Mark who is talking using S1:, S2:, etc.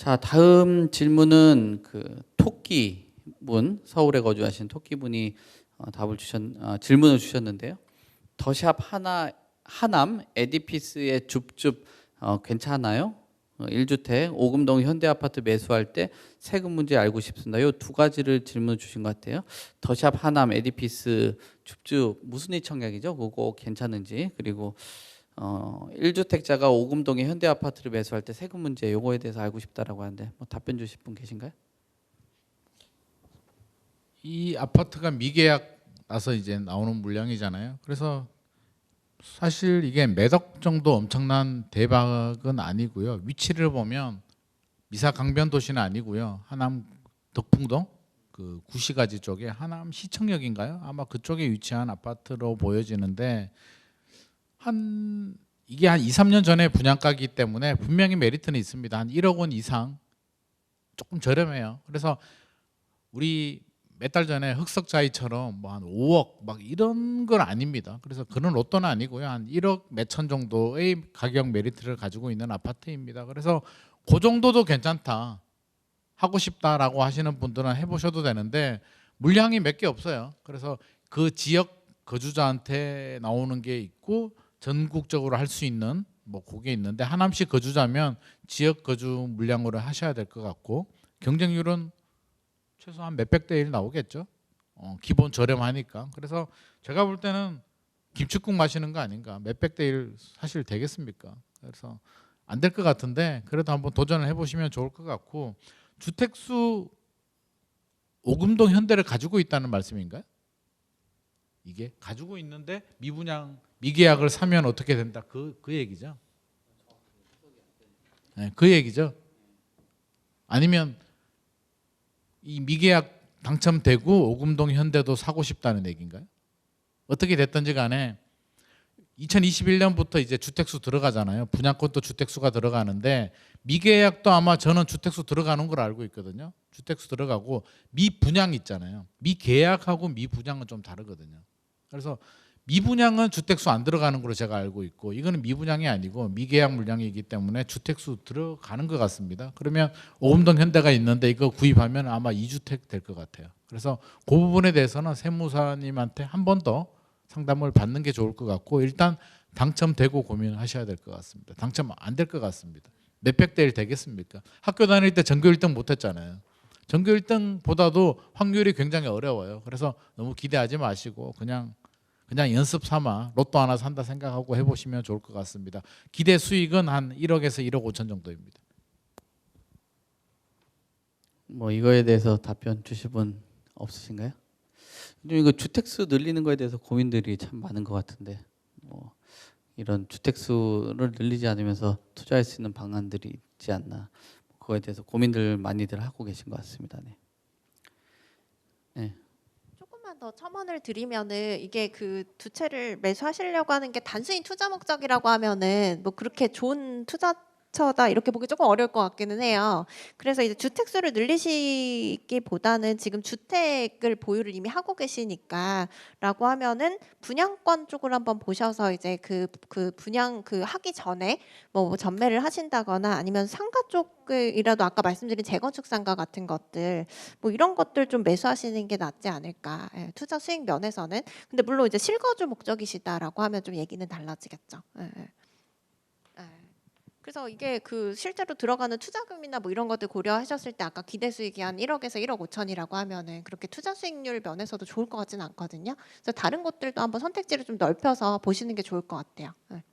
S1: 자 다음 질문은 그 토끼분 서울에 거주하신 토끼분이 어, 답을 주셨 어, 질문을 주셨는데요. 더샵 하나 하남 에디피스의 줍줍 어, 괜찮아요? 어, 1주택 오금동 현대아파트 매수할 때 세금 문제 알고 싶습니다. 이두 가지를 질문 주신 것 같아요. 더샵 하남 에디피스 줍줍 무슨 이청약이죠? 그거 괜찮은지 그리고 어 1주택자가 오금동의 현대 아파트를 매수할 때 세금 문제 요거에 대해서 알고 싶다라고 하는데 뭐 답변 주실 분 계신가요?
S2: 이 아파트가 미계약 나서 이제 나오는 물량이잖아요. 그래서 사실 이게 매덕 정도 엄청난 대박은 아니고요. 위치를 보면 미사 강변 도시는 아니고요. 하남 덕풍동 그 구시가지 쪽에 하남 시청역인가요? 아마 그쪽에 위치한 아파트로 보여지는데 한 이게 한 2, 3년 전에 분양가기 때문에 분명히 메리트는 있습니다. 한 1억 원 이상 조금 저렴해요. 그래서 우리 몇 달 전에 흑석자이처럼 뭐 한 5억 막 이런 건 아닙니다. 그래서 그런 로또는 아니고요. 한 1억 몇천 정도의 가격 메리트를 가지고 있는 아파트입니다. 그래서 그 정도도 괜찮다. 하고 싶다라고 하시는 분들은 해보셔도 되는데 물량이 몇 개 없어요. 그래서 그 지역 거주자한테 나오는 게 있고 전국적으로 할 수 있는 뭐 그게 있는데 하남시 거주자면 지역 거주 물량으로 하셔야 될 것 같고 경쟁률은 최소한 몇백 대 일 나오겠죠. 어, 기본 저렴하니까. 그래서 제가 볼 때는 김치국 마시는 거 아닌가. 몇백 대 일 사실 되겠습니까? 그래서 안 될 것 같은데 그래도 한번 도전을 해보시면 좋을 것 같고 주택수 오금동 현대를 가지고 있다는 말씀인가요? 이게 가지고 있는데 미분양 미계약을 사면 어떻게 된다 그그 얘기죠. 네, 그 얘기죠. 아니면 이 미계약 당첨되고 오금동 현대도 사고 싶다는 얘기인가요? 어떻게 됐든지 간에 2021년부터 이제 주택수 들어가잖아요. 분양권도 주택수가 들어가는데 미계약도 아마 저는 주택수 들어가는 걸 알고 있거든요. 주택수 들어가고 미분양 있잖아요. 미계약하고 미분양은 좀 다르거든요. 그래서 미분양은 주택수 안 들어가는 걸로 제가 알고 있고 이거는 미분양이 아니고 미계약 물량이기 때문에 주택수 들어가는 것 같습니다. 그러면 오금동 현대가 있는데 이거 구입하면 아마 2주택 될 것 같아요. 그래서 그 부분에 대해서는 세무사님한테 한 번 더 상담을 받는 게 좋을 것 같고 일단 당첨되고 고민하셔야 될 것 같습니다. 당첨 안 될 것 같습니다. 몇백 대일 되겠습니까? 학교 다닐 때 전교 1등 못 했잖아요. 전교 1등보다도 확률이 굉장히 어려워요. 그래서 너무 기대하지 마시고 그냥 그냥 연습 삼아 로또 하나 산다 생각하고 해보시면 좋을 것 같습니다. 기대 수익은 한 1억에서 1억 5천 정도입니다.
S1: 뭐 이거에 대해서 답변 주실 분 없으신가요? 좀 이거 주택수 늘리는 거에 대해서 고민들이 참 많은 것 같은데 뭐 이런 주택수를 늘리지 않으면서 투자할 수 있는 방안들이 있지 않나 그거에 대해서 고민들 많이들 하고 계신 것 같습니다. 네.
S3: 조금만 더 첨언을 드리면은 이게 그 두 채를 매수하시려고 하는 게 단순히 투자 목적이라고 하면은 뭐 그렇게 좋은 투자처 다 이렇게 보기 조금 어려울 것 같기는 해요. 그래서 이제 주택 수를 늘리시기보다는 지금 주택을 보유를 이미 하고 계시니까라고 하면은 분양권 쪽을 한번 보셔서 이제 그그 분양 그 하기 전에 뭐 전매를 하신다거나 아니면 상가 쪽이라도 아까 말씀드린 재건축 상가 같은 것들 뭐 이런 것들 좀 매수하시는 게 낫지 않을까. 예, 투자 수익 면에서는. 근데 물론 이제 실거주 목적이시다라고 하면 좀 얘기는 달라지겠죠. 예, 예. 예. 그래서 이게 그 실제로 들어가는 투자금이나 뭐 이런 것들 고려하셨을 때 아까 기대 수익이 한 1억에서 1억 5천이라고 하면은 그렇게 투자 수익률 면에서도 좋을 것 같지는 않거든요. 그래서 다른 것들도 한번 선택지를 좀 넓혀서 보시는 게 좋을 것 같아요. 예.